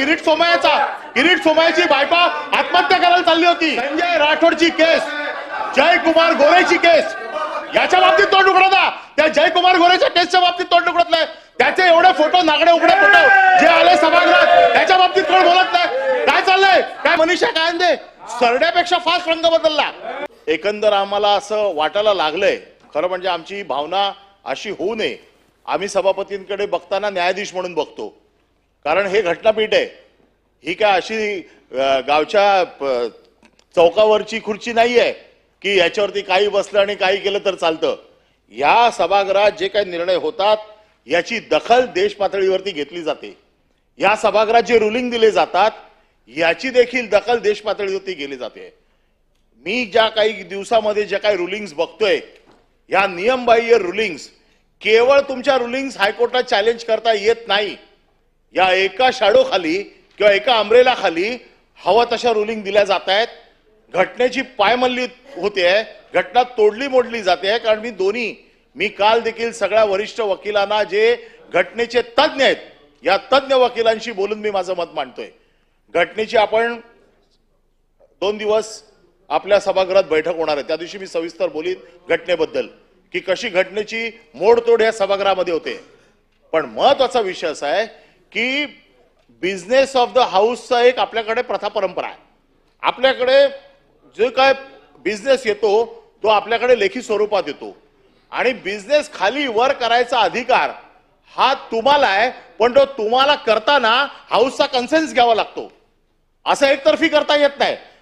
किरीट सोमयाचा किरीट सोमयाची बायपा आत्महत्या करायला चालली होती. संजय राठोडची केस जयकुमार गोरेची केस. याच्या बाबतीत तोंड उघडता त्या जयकुमार गोरेच्या केसच्या बाबतीत तोंड उघडत नाही. त्याचे एवढे फोटो नागडे उघडे फोटो जे आले सभागृहात त्याच्या बाबतीत कोण बोलत नाही. काय चाललंय? काय मनीषा काय दे सरड्यापेक्षा फास्ट रंग बदलला. एकंदर आम्हाला असं वाटायला लागलंय. खरं म्हणजे आमची भावना अशी होऊ नये. आम्ही सभापतींकडे बघताना न्यायाधीश म्हणून बघतो. कारण हे घटनापीठ आहे. ही काय अशी गावच्या प- चौकावरची खुर्ची नाही आहे की याच्यावरती काही बसलं आणि काही केलं तर चालतं. या सभागृहात जे काही निर्णय होतात याची दखल देश पातळीवरती घेतली जाते. या सभागृहात जे रुलिंग दिले जातात याची देखील दखल देश पातळीवरती गेली जाते. मी ज्या काही दिवसामध्ये ज्या काही रुलिंग्स बघतोय या नियमबाह्य रुलिंग्स केवळ तुमच्या रुलिंग्स हायकोर्टात चॅलेंज करता येत नाही. या एका शॅडो खाली किंवा एका अमरेला खाली हवा तशा रुलिंग दिल्या जात आहेत घटनेची पायमल्ली होते आहे. घटना तोडली मोडली जाते आहे. कारण मी दोन्ही मी काल देखील सगळ्या वरिष्ठ वकिलांना जे घटनेचे तज्ज्ञ आहेत या तज्ज्ञ वकिलांशी बोलून मी माझं मत मांडतोय. घटनेची आपण दोन दिवस आपल्या सभागृहात बैठक होणार आहे. त्या दिवशी मी सविस्तर बोलीन घटनेबद्दल की कशी घटनेची मोडतोड या सभागृहामध्ये होते. पण महत्त्वाचा विषय असा आहे की बिझनेस ऑफ द हाऊसचा एक आपल्याकडे प्रथा परंपरा आहे. आपल्याकडे जो काय बिझनेस येतो तो आपल्याकडे लेखी स्वरूपात येतो. आणि बिझनेस खाली वर करायचा अधिकार हा तुम्हाला आहे पण तो तुम्हाला करताना हाऊसचा कन्सेन्स घ्यावा लागतो. असं एकतर्फी करता येत नाही.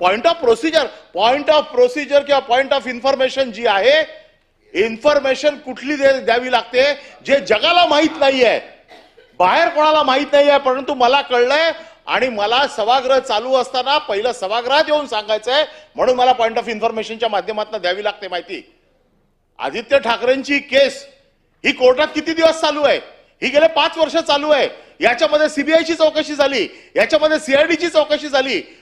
point of procedure point of procedure किंवा पॉइंट ऑफ इन्फॉर्मेशन जी आहे इन्फॉर्मेशन कुठली दे- द्यावी लागते जे जगाला माहीत नाहीये. बाहेर कोणाला माहीत नाहीये परंतु मला कळलंय आणि मला सभागृह चालू असताना पहिलं सभागृहात येऊन सांगायचंय म्हणून मला पॉइंट ऑफ इन्फॉर्मेशनच्या माध्यमातून द्यावी लागते माहिती. आदित्य ठाकरेंची केस ही कोर्टात किती दिवस चालू आहे? ही गेले पाच वर्ष चालू आहे. याच्यामध्ये सीबीआयची चौकशी झाली. याच्यामध्ये सीआयडीची चौकशी झाली.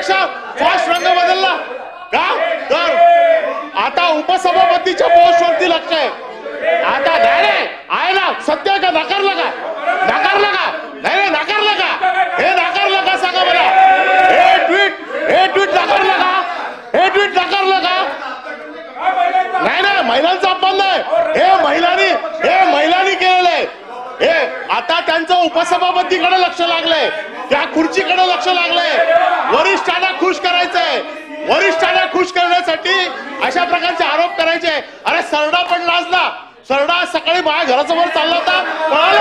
पेक्षा फास्ट रंग बदलला. का? तर आता उपसभापतीच्या पोस्ट वरती लक्ष आहे. आता नाही नाही, आहे ना सत्य का? नाकारलं का? नाकारलं का? नाही नाही नाकारलं का? हे नाकारलं का? सांगा मला. हे ट्विट हे ट्विट नाकारलं का? हे ट्विट नाकारलं का? नाही नाही महिलांचा अपमान नाही. हे महिलांनी हे महिलांनी केलेलं आहे. हे आता त्यांचं उपसभापतीकडे लक्ष लागलंय. त्या खुर्चीकडे लक्ष लागलंय. वरिष्ठांना खुश करायचंय. वरिष्ठांना खुश करण्यासाठी अशा प्रकारचे आरोप करायचे. अरे सरडा पण लाजला सरडा सकाळी माझ्या घरासमोर चालला होता. पळाला.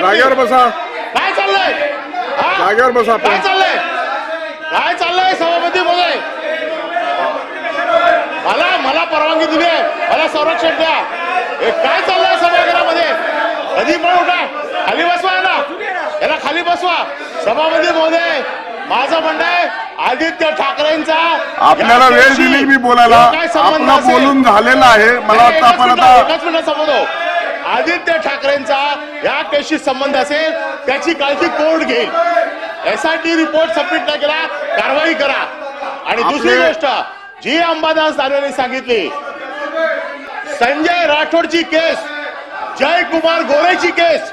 जागेवर बसा. काय चाललंय? हा? बसा. काय चाललंय? काय चाललंय सभापती महोदय मला मला परवानगी दिली आहे. मला संरक्षण द्या. हे काय चाललंय सभागृहामध्ये? कधी पण उठा. खाली बसवा ना. याला खाली बसवा. सभापती महोदय माझं म्हणणं आहे आदित्य ठाकरेंचा आपल्याला वेळ दिली मी बोलायला. जो काय संबंध आपला बोलून झालेला आहे. मला वाटतं आपण आता एकच मिनिट संबंध आदित्य ठाकरेंचा या केसशी संबंध असेल त्याची काळजी कोर्ट घेईल? एसआयटी रिपोर्ट सबमिट नाही केला कारवाई करा. आणि दुसरी गोष्ट जी अंबादास दानवेने सांगितली संजय राठोडची केस जयकुमार गोरेची केस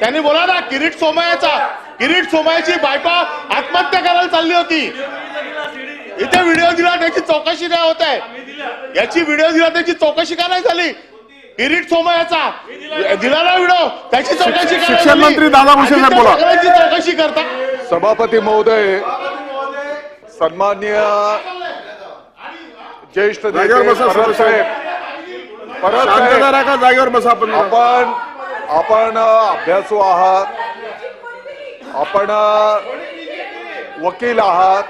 त्यांनी बोला ना किरीट सोमयाचा किरीट सोमयाची बायको आत्महत्या करायला चालली होती. इथे व्हिडिओ दिला त्याची चौकशी नाही होत आहे? याची व्हिडिओ दिला त्याची चौकशी का नाही झाली? किरीट सोमयाचा दिला ना व्हिडिओ त्याची चौकशी शिक्षण? मंत्री दादा भुसे साहेब आदित्य बोला. ठाकरेंची चौकशी करता. सभापती महोदय सन्मान्य ज्येष्ठ राखा जागेवर बसा आपण आपण अभ्यासू आहात. आपण वकील आहात.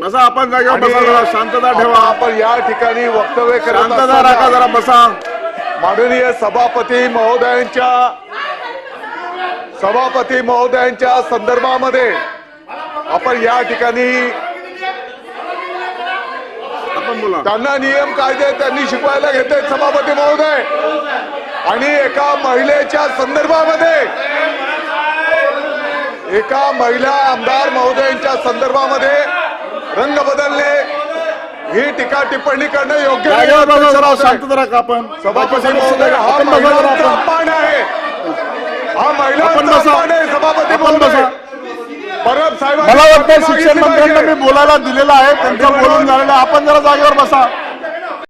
बसा आपण जागेवर आणि बसा जरा. शांतता ठेवा. आपण या ठिकाणी वक्तव्य करत शांतता राखा जरा बसा. माननीय सभापती महोदयांच्या सभापती महोदयांच्या संदर्भामध्ये आपण या ठिकाणी त्यांना नियम कायदे त्यांनी शिकवायला घेते सभापती महोदय. आणि एका महिलेच्या संदर्भामध्ये एका महिला आमदार महोदयांच्या संदर्भामध्ये रंग बदलणे ही टीका टिप्पणी करणं योग्य आपण? सभापती महोदय हा महिलांचा अपमान आहे. हा महिलांचा बसा. अपमान आहे सभापती महोदय. परब साहेबांनी मला वाटतं शिक्षण मंत्र्यांना. मी बोलायला दिलेलं आहे त्यांचं बोलून झालेलं आपण जरा जागेवर बसा.